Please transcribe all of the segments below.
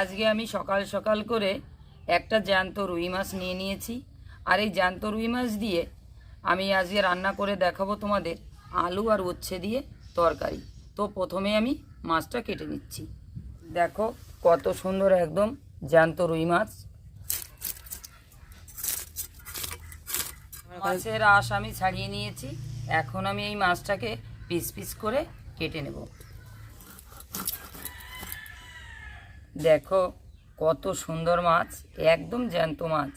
আজকে আমি সকাল সকাল করে একটা জ্যান্ত রুই মাছ নিয়ে নিয়েছি। আর এই জ্যান্ত রুই মাছ দিয়ে আমি আজকে রান্না করে দেখাবো তোমাদের আলু আর উচ্ছে দিয়ে তরকারি। তো প্রথমে আমি মাছটা কেটে নিচ্ছি। দেখো কত সুন্দর একদম জ্যান্ত রুই মাছ। মাছের আশ আমি ছাড়িয়ে নিয়েছি। এখন আমি এই মাছটাকে পিস পিস করে কেটে নেব। দেখো কত সুন্দর মাছ একদম জ্যান্ত মাছ।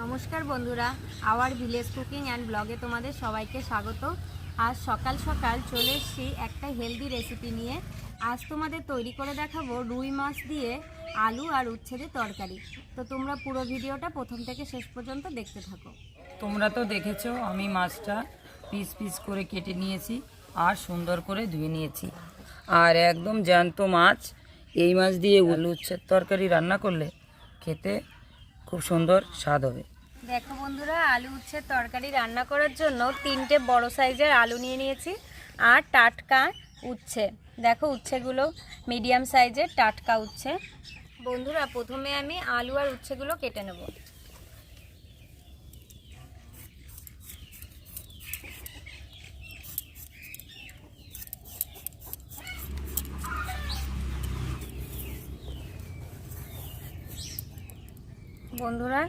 নমস্কার বন্ধুরা আওয়ার ভিলেজ কুকিং অ্যান্ড ব্লগে তোমাদের সবাইকে স্বাগত। আজ সকাল সকাল চলে এসেছি একটা হেলদি রেসিপি নিয়ে। আজ তোমাদের তৈরি করে দেখাবো রুই মাছ দিয়ে আলু আর উচ্ছেদের তরকারি। তো তোমরা পুরো ভিডিওটা প্রথম থেকে শেষ পর্যন্ত দেখতে থাকো। তোমরা তো দেখেছ আমি মাছটা পিস পিস করে কেটে নিয়েছি আর সুন্দর করে ধুয়ে নিয়েছি। আর একদম জ্যান্ত মাছ। এই মাছ দিয়ে আলু উচ্ছের তরকারি রান্না করলে খেতে খুব সুন্দর স্বাদ হবে। দেখো বন্ধুরা আলু উচ্ছের তরকারি রান্না করার জন্য তিনটে বড় সাইজের আলু নিয়ে নিয়েছি আর টাটকা উচ্ছে। দেখো উচ্ছেগুলো মিডিয়াম সাইজের টাটকা উচ্ছে। বন্ধুরা প্রথমে আমি আলু আর উচ্ছেগুলো কেটে নেব। বন্ধুরা,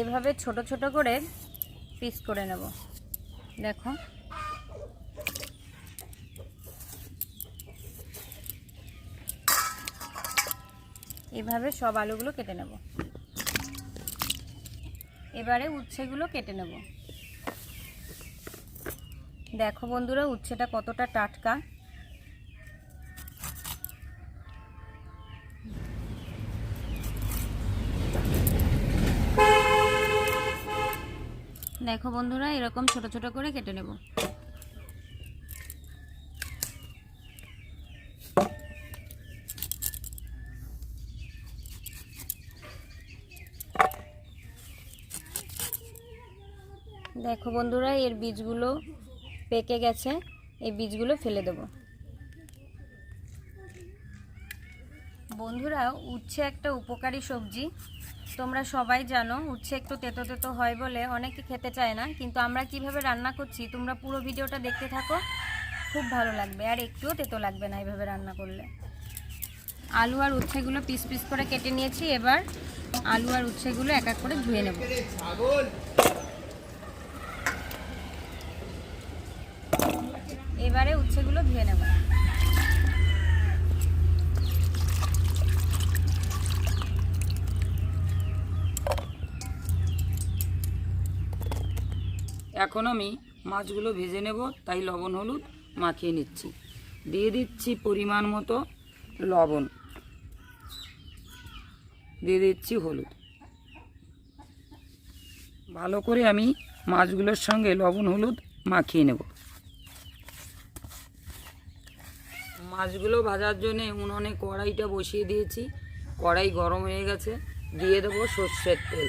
এভাবে ছোট ছোট করে পিস করে নেব। দেখো। এভাবে সব আলুগুলো কেটে নেব। এবারে উচ্ছেগুলো কেটে নেব। দেখো বন্ধুরা, উচ্ছেটা কতটা টাটকা। দেখো বন্ধুরা, এরকম ছোট ছোট করে কেটে নেব। দেখো বন্ধুরা, এর বীজগুলো পেকে গেছে, এই বীজগুলো ফেলে দেব। বন্ধুরা, উচ্ছে একটা উপকারী সবজি। তোমরা সবাই জানো, উচ্ছে একটু তেতো তেতো হয় বলে অনেকে খেতে চায় না, কিন্তু আমরা কীভাবে রান্না করছি, তোমরা পুরো ভিডিওটা দেখতে থাকো, খুব ভালো লাগবে। আর একটুও তেতো লাগবে না এইভাবে রান্না করলে। আলু আর উচ্ছেগুলো পিস পিস করে কেটে নিয়েছি, এবার আলু আর উচ্ছেগুলো এক এক করে ধুয়ে নেব। এবারে উচ্ছেগুলো ধুয়ে নেব। এখন আমি মাছগুলো ভেজে নেব, তাই লবণ, হলুদ মাখিয়ে নিচ্ছি। দিয়ে দিচ্ছি পরিমাণ মতো লবণ। দিয়ে দিচ্ছি হলুদ। ভালো করে আমি মাছগুলোর সঙ্গে লবণ, হলুদ মাখিয়ে নেব। মাছগুলো ভাজার জন্য উনুনে কড়াইটা বসিয়ে দিয়েছি। কড়াই গরম হয়ে গেছে। দিয়ে দেবো সর্ষের তেল।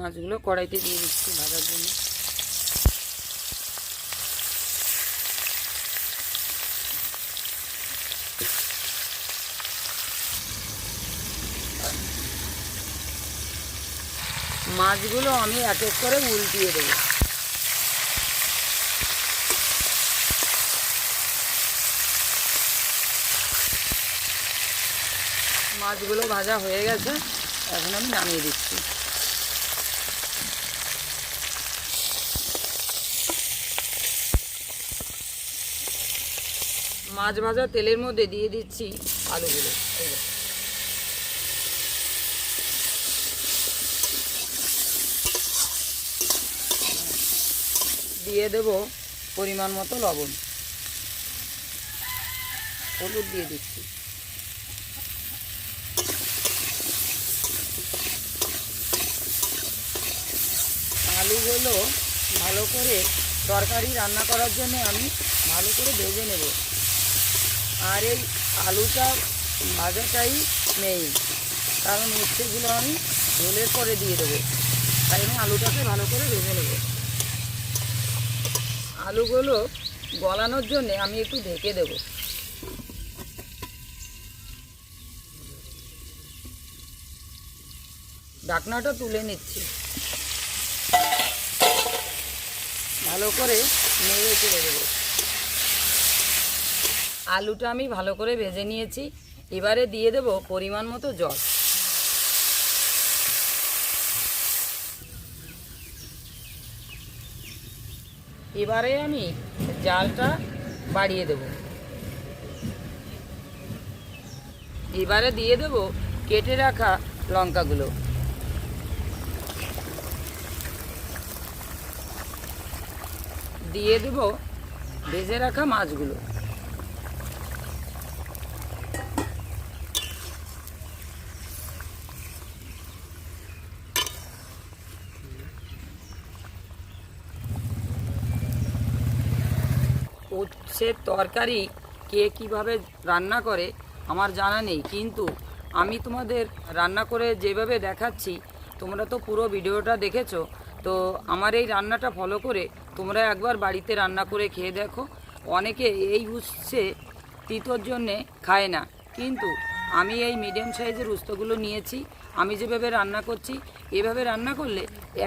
মাছগুলো কড়াইতে দিয়ে দিচ্ছি ভাজার জন্য। মাছগুলো আমি এক এক করে উল্টিয়ে দেবো। মাছগুলো ভাজা হয়ে গেছে, এখন আমি নামিয়ে দিচ্ছি। মাছ ভাজা তেলের মধ্যে দিয়ে দিচ্ছি আলুগুলো। দিয়ে দেব পরিমাণ মতো লবণ। হলুদ দিয়ে দিচ্ছি। আলুগুলো ভালো করে তরকারি রান্না করার জন্য আমি ভালো করে ভেজে নেব। আর এই আলুটা ভাজাটাই মেইন কারণ উচ্ছেগুলো আমি ঝোলের পরে দিয়ে দেবো। তাই আমি আলুটাকে ভালো করে ভেজে নেব। আলুগুলো গলানোর জন্যে আমি একটু ঢেকে দেব। ঢাকনাটা তুলে নিচ্ছি। ভালো করে নেড়ে চেড়ে দেবো। আলুটা আমি ভালো করে ভেজে নিয়েছি। এবারে দিয়ে দেব পরিমাণ মতো জল। এবারে আমি জালটা বাড়িয়ে দেব। এবারে দিয়ে দেব কেটে রাখা লঙ্কাগুলো। দিয়ে দেব ভেজে রাখা মাছগুলো। উচ্ছের তরকারি কে কীভাবে রান্না করে আমার জানা নেই। কিন্তু আমি তোমাদের রান্না করে যেভাবে দেখাচ্ছি, তোমরা তো পুরো ভিডিওটা দেখেছ। তো আমার এই রান্নাটা ফলো করে তোমরা একবার বাড়িতে রান্না করে খেয়ে দেখো। অনেকে এই উচ্ছে তিতোর জন্যে খায় না। কিন্তু আমি এই মিডিয়াম সাইজের উস্তগুলো নিয়েছি, আমি যেভাবে রান্না করছি, এভাবে রান্না করলে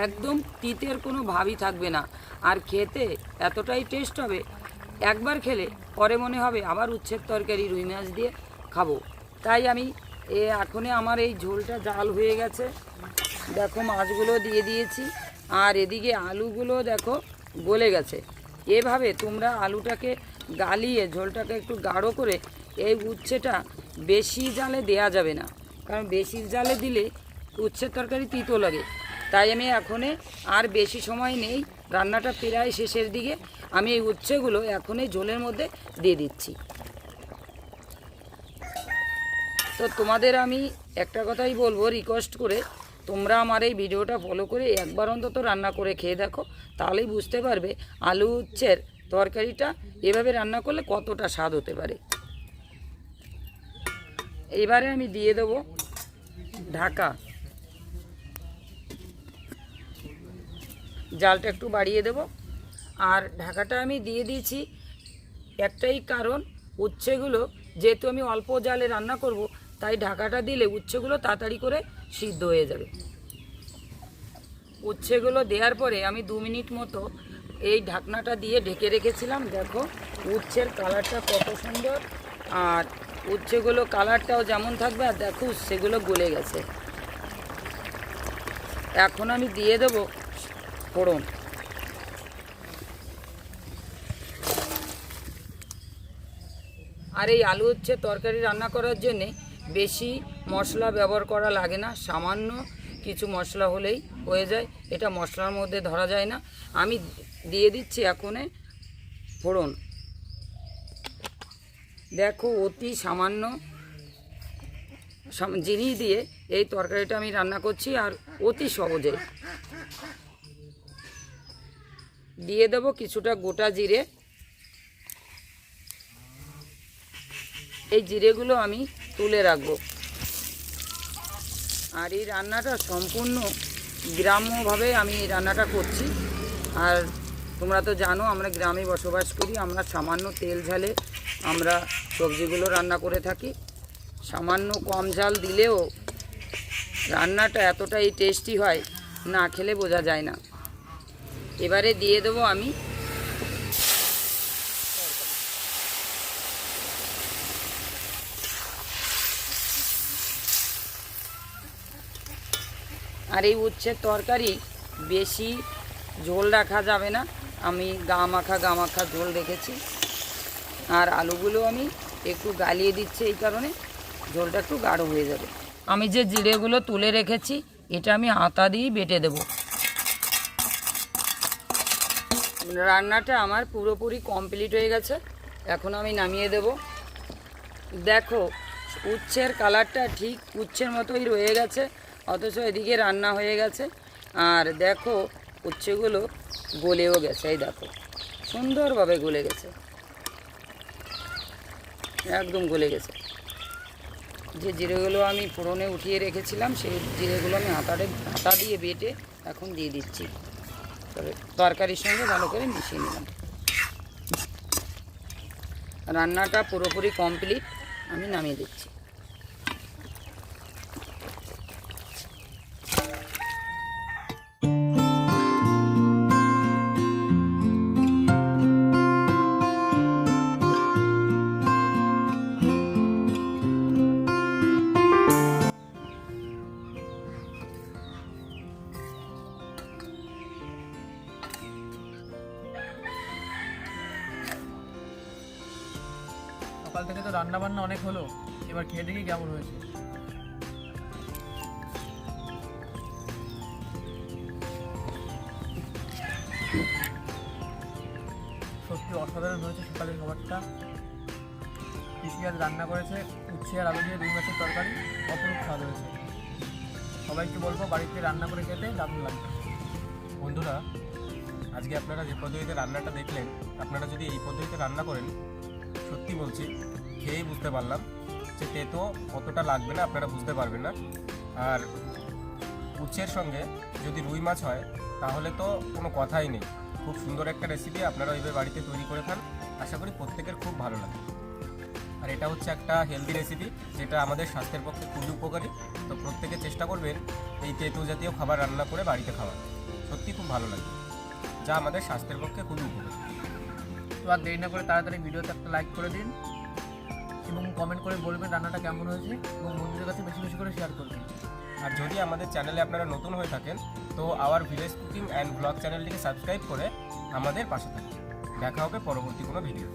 একদম তিতের কোনো ভাবই থাকবে না। আর খেতে এতটাই টেস্ট হবে একবার খেলে পরে মনে হবে আবার উচ্ছের তরকারি, রুই মাছ দিয়ে খাব। তাই আমি, এ এখনই আমার এই ঝোলটা জাল হয়ে গেছে। দেখো মাছগুলো দিয়ে দিয়েছি, আর এদিকে আলুগুলো দেখো গলে গেছে। এভাবে তোমরা আলুটাকে গালিয়ে, ঝোলটাকে একটু গাঢ় করে এই উচ্ছেটা বেশি জালে দেয়া যাবে না। কারণ বেশি জালে দিলে উচ্ছের তরকারি তিতো লাগে। তাই আমি এখনে আর বেশি সময় নেই, রান্নাটা প্রায় শেষের দিকে আমি এই উচ্ছেগুলো এখনই ঝোলের মধ্যে দিয়ে দিচ্ছি। তো তোমাদের আমি একটা কথাই বলব রিকোয়েস্ট করে তোমরা আমার এই ভিডিওটা ফলো করে একবার অন্তত রান্না করে খেয়ে দেখো, তাহলেই বুঝতে পারবে আলু উচ্ছের তরকারিটা এভাবে রান্না করলে কতটা স্বাদ হতে পারে। এবারে আমি দিয়ে দেবো ঢাকা। জালটা একটু বাড়িয়ে দেব। আর ঢাকাটা আমি দিয়ে দিয়েছি। একটাই কারণ, উচ্ছেগুলো যেহেতু আমি অল্প জালে রান্না করব, তাই ঢাকাটা দিলে উচ্ছেগুলো তাড়াতাড়ি করে সিদ্ধ হয়ে যাবে। উচ্ছেগুলো দেওয়ার পরে আমি দু মিনিট মতো এই ঢাকনাটা দিয়ে ঢেকে রেখেছিলাম। দেখো, উচ্ছের কালারটা কত সুন্দর। আর উচ্ছেগুলো কালারটাও যেমন থাকবে, আর দেখো, উচ্ছেগুলো গলে গেছে। এখন আমি দিয়ে দেবো ফোড়ন। আর এই আলু হচ্ছে তরকারি রান্না করার জন্যে বেশি মশলা ব্যবহার করা লাগে না, সামান্য কিছু মশলা হলেই হয়ে যায়। এটা মশলার মধ্যে ধরা যায় না। আমি দিয়ে দিচ্ছি এখনে ফোড়ন। দেখো অতি সামান্য সাম- জিনিস দিয়ে এই তরকারিটা আমি রান্না করছি আর অতি সহজে। দিয়ে দেবো কিছুটা গোটা জিরে। এই জিরেগুলো আমি তুলে রাখব। আর এই রান্নাটা সম্পূর্ণ গ্রাম্যভাবে আমি এই রান্নাটা করছি। আর তোমরা তো জানো, আমরা গ্রামে বসবাস করি, আমরা সামান্য তেল ঝালে আমরা সবজিগুলো রান্না করে থাকি। সামান্য কম ঝাল দিলেও রান্নাটা এতটাই টেস্টি হয়, না খেলে বোঝা যায় না। এবারে দিয়ে দেবো আমি আর এই উচ্ছের তরকারি বেশি ঝোল রাখা যাবে না। আমি গা মাখা গা মাখা ঝোল রেখেছি। আর আলুগুলো আমি একটু গালিয়ে দিচ্ছি এই কারণে ঝোলটা একটু গাঢ় হয়ে যাবে। আমি যে জিরেগুলো তুলে রেখেছি, এটা আমি আতা দিয়েই বেটে দেব। রান্নাটা আমার পুরোপুরি কমপ্লিট হয়ে গেছে। এখন আমি নামিয়ে দেব। দেখো, উচ্ছের কালারটা ঠিক উচ্ছের মতোই রয়ে গেছে। অথচ এদিকে রান্না হয়ে গেছে। আর দেখো, উচ্ছেগুলো গলেও গেছে, এই দেখো। সুন্দরভাবে গলে গেছে। একদম গলে গেছে। যে জিরেগুলো আমি ফোড়নে উঠিয়ে রেখেছিলাম, সেই জিরেগুলো আমি আটারে, আটা দিয়ে বেটে এখন দিয়ে দিচ্ছি। তবে তরকারির সঙ্গে ভালো করে মিশিয়ে নিলাম। রান্নাটা পুরোপুরি কমপ্লিট, আমি নামিয়ে দিচ্ছি। রান্না বান্না অনেক হলো, এবার খেয়ে দেখি কেমন হয়েছে। সত্যি অসাধারণ হয়েছে সকালের খাবারটা। পিসি আজ রান্না করেছে, উচ্ছে আর আলু দিয়ে রুই মাছের তরকারি, অপরূপ স্বাদ হয়েছে। সবাইকে বলব, বাড়িতে রান্না করে খেতে দারুণ লাগবে। বন্ধুরা, আজকে আপনারা যে পদ্ধতিতে রান্নাটা দেখলেন, আপনারা যদি এই পদ্ধতিতে রান্না করেন, সত্যি বলছি খেয়েই বুঝতে পারলাম যে তেতো কতটা লাগবে না আপনারা বুঝতে পারবেন না। আর উচ্ছের সঙ্গে যদি রুই মাছ হয়, তাহলে তো কোনো কথাই নেই। খুব সুন্দর একটা রেসিপি আপনারা ওইভাবে বাড়িতে তৈরি করে খান। আশা করি প্রত্যেকের খুব ভালো লাগে। আর এটা হচ্ছে একটা হেলদি রেসিপি যেটা আমাদের স্বাস্থ্যের পক্ষে খুবই উপকারী। তো প্রত্যেকে চেষ্টা করবেন এই তেতো জাতীয় খাবার রান্না করে বাড়িতে খাওয়া সত্যি খুব ভালো লাগে। যা আমাদের স্বাস্থ্যের পক্ষে খুবই উপকারী। তো আর দেরি না করে তাড়াতাড়ি ভিডিওতে একটা লাইক করে দিন। এবং কমেন্ট করে বলবেন রান্নাটা কেমন হয়েছে এবং বন্ধুদের কাছে বেশি বেশি করে শেয়ার করবেন। আর যদি আমাদের চ্যানেলে আপনারা নতুন হয়ে থাকেন, তো our village cooking and blog চ্যানেলটিকে সাবস্ক্রাইব করে আমাদের পাশে থাকুন। দেখা হবে পরবর্তী কোনো ভিডিও